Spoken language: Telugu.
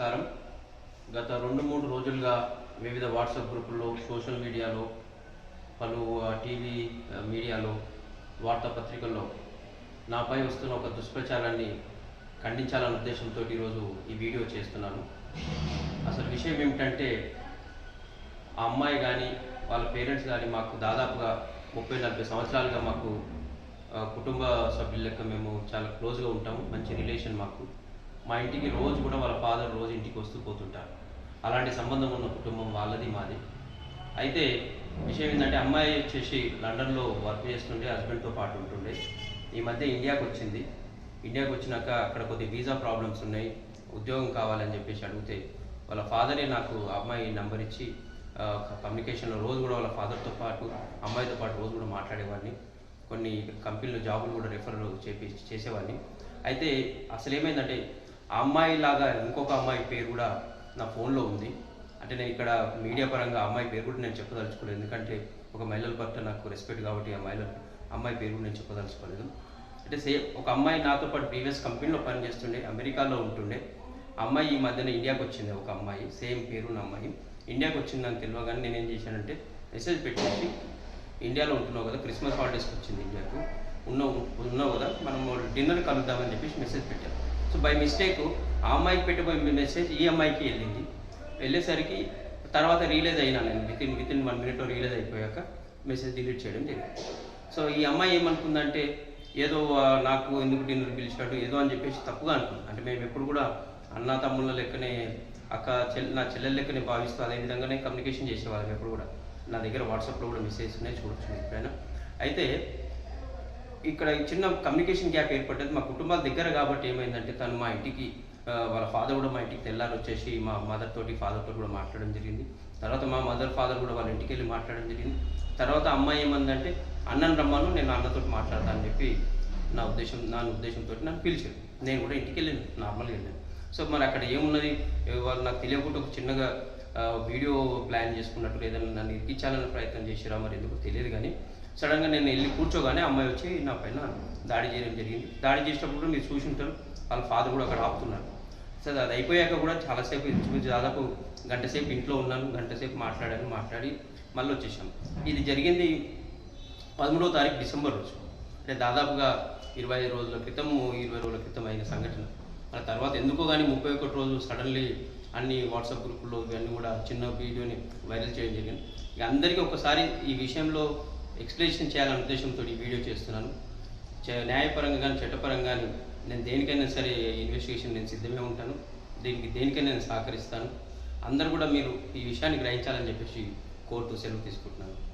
నమస్కారం. గత రెండు మూడు రోజులుగా వివిధ వాట్సాప్ గ్రూపుల్లో సోషల్ మీడియాలో పలు టీవీ మీడియాలో వార్తాపత్రికల్లో నాపై వస్తున్న ఒక దుష్ప్రచారాన్ని ఖండించాలన్న ఉద్దేశంతో ఈరోజు ఈ వీడియో చేస్తున్నాను. అసలు విషయం ఏమిటంటే ఆ అమ్మాయి కానీ వాళ్ళ పేరెంట్స్ కానీ మాకు దాదాపుగా ముప్పై నలభై సంవత్సరాలుగా మాకు కుటుంబ సభ్యుల లెక్క మేము చాలా క్లోజ్గా ఉంటాము. మంచి రిలేషన్ మాకు. మా ఇంటికి రోజు కూడా వాళ్ళ ఫాదర్ రోజు ఇంటికి వస్తూ పోతుంటారు. అలాంటి సంబంధం ఉన్న కుటుంబం వాళ్ళది మాది. అయితే విషయం ఏంటంటే అమ్మాయి వచ్చేసి లండన్లో వర్క్ చేస్తుండే హస్బెండ్తో పాటు ఉంటుండే. ఈ మధ్య ఇండియాకి వచ్చింది. ఇండియాకి వచ్చినాక అక్కడ కొద్ది వీసా ప్రాబ్లమ్స్ ఉన్నాయి. ఉద్యోగం కావాలని చెప్పేసి అడిగితే వాళ్ళ ఫాదరే నాకు అమ్మాయి నంబర్ ఇచ్చి కమ్యూనికేషన్లో రోజు కూడా వాళ్ళ ఫాదర్తో పాటు అమ్మాయితో పాటు రోజు కూడా మాట్లాడేవాడిని. కొన్ని కంపెనీలు జాబులు కూడా రిఫర్ చేపి చేసేవాడిని. అయితే అసలు ఏమైందంటే ఆ అమ్మాయి లాగా ఇంకొక అమ్మాయి పేరు కూడా నా ఫోన్లో ఉంది. అంటే నేను ఇక్కడ మీడియా పరంగా అమ్మాయి పేరు కూడా నేను చెప్పదలుచుకోలేదు. ఎందుకంటే ఒక మహిళల పట్ల నాకు రెస్పెక్ట్ కాబట్టి ఆ మహిళ అమ్మాయి పేరు కూడా నేను చెప్పదలుచుకోలేదు. అంటే సేమ్ ఒక అమ్మాయి నాతో పాటు ప్రీవియస్ కంపెనీలో పనిచేస్తుండే అమెరికాలో ఉంటుండే. అమ్మాయి ఈ మధ్యన ఇండియాకి వచ్చింది ఒక అమ్మాయి సేమ్ పేరున్న అమ్మాయి. ఇండియాకి వచ్చింది నాకు తెలియగానే నేను ఏం చేశానంటే మెసేజ్ పెట్టేసి ఇండియాలో ఉంటున్నావు కదా క్రిస్మస్ హాలిడేస్కి వచ్చింది ఇండియాకు. ఉన్నావు ఉన్నావు కదా మనం డిన్నర్ కలుద్దామని చెప్పేసి మెసేజ్ పెట్టాను బై మిస్టేక్ ఆ అమ్మాయికి పెట్టబోయే మెసేజ్ ఈ అమ్మాయికి వెళ్ళింది. వెళ్ళేసరికి తర్వాత రియలైజ్ అయినా నేను within within one మినిట్లో రియలైజ్ అయిపోయాక మెసేజ్ డిలీట్ చేయడం జరిగింది. సో ఈ అమ్మాయి ఏమనుకుందంటే ఏదో నాకు ఎందుకు డిన్నర్ పిలిచాడు ఏదో అని చెప్పేసి తప్పుగా అనుకుంది. అంటే మేము ఎప్పుడు కూడా అన్న తమ్ముళ్ళ లెక్కనే అక్క చెల్ నా చెల్లెల లెక్కనే భావిస్తూ అదే విధంగానే కమ్యూనికేషన్ చేసేవాళ్ళం ఎప్పుడు కూడా. నా దగ్గర వాట్సాప్లో కూడా మెసేజ్ ఉన్నాయి చూడొచ్చు ఎప్పుడైనా. అయితే ఇక్కడ చిన్న కమ్యూనికేషన్ గ్యాప్ ఏర్పడ్డది మా కుటుంబాల దగ్గర కాబట్టి ఏమైందంటే తను మా ఇంటికి వాళ్ళ ఫాదర్ కూడా మా ఇంటికి తెల్లారు వచ్చేసి మా మదర్ తోటి ఫాదర్ తోటి కూడా మాట్లాడడం జరిగింది. తర్వాత మా మదర్ ఫాదర్ కూడా వాళ్ళ ఇంటికి వెళ్ళి మాట్లాడడం జరిగింది. తర్వాత అమ్మాయి ఏమందంటే అన్నను రమ్మను నేను అన్నతో మాట్లాడతాను అని చెప్పి నా ఉద్దేశం నా ఉద్దేశంతో నన్ను పిలిచారు. నేను కూడా ఇంటికి వెళ్ళాను నార్మల్గా వెళ్ళాను. సో మరి అక్కడ ఏమున్నది? వాళ్ళు నాకు తెలియకుండా ఒక చిన్నగా వీడియో ప్లాన్ చేసుకున్నట్టు ఏదైనా నన్ను ఇరికించాలని ప్రయత్నం చేసిరా మరి ఎందుకు తెలియదు కానీ సడన్గా నేను వెళ్ళి కూర్చోగానే అమ్మాయి వచ్చి నా పైన దాడి చేయడం జరిగింది. దాడి చేసినప్పుడు మీరు చూసి ఉంటారు వాళ్ళ ఫాదర్ కూడా అక్కడ ఆపుతున్నారు. సరే అది అయిపోయాక కూడా చాలాసేపు ఇంచుమించు దాదాపు గంట సేపు ఇంట్లో ఉన్నాను గంట సేపు మాట్లాడాను మాట్లాడి మళ్ళీ వచ్చేసాం. ఇది జరిగింది పదమూడవ తారీఖు డిసెంబర్ రోజు. అంటే దాదాపుగా ఇరవై ఐదు రోజుల క్రితం ఇరవై రోజుల క్రితం అయిన సంఘటన. ఆ తర్వాత ఎందుకో కానీ ముప్పై ఒకటి రోజు సడన్లీ అన్ని వాట్సాప్ గ్రూపుల్లో ఇవన్నీ కూడా చిన్న వీడియోని వైరల్ చేయడం జరిగింది. ఇక అందరికీ ఒకసారి ఈ విషయంలో ఎక్స్ప్లెనేషన్ చేయాలనే ఉద్దేశంతో ఈ వీడియో చేస్తున్నాను. చ- న్యాయపరంగా కానీ చట్టపరంగా కానీ నేను దేనికైనా సరే ఇన్వెస్టిగేషన్ నేను సిద్ధమే ఉంటాను. దీనికి దేనికైనా నేను సహకరిస్తాను. అందరూ కూడా మీరు ఈ విషయాన్ని గ్రహించాలని చెప్పేసి కోర్టు సెలవు తీసుకుంటున్నాను.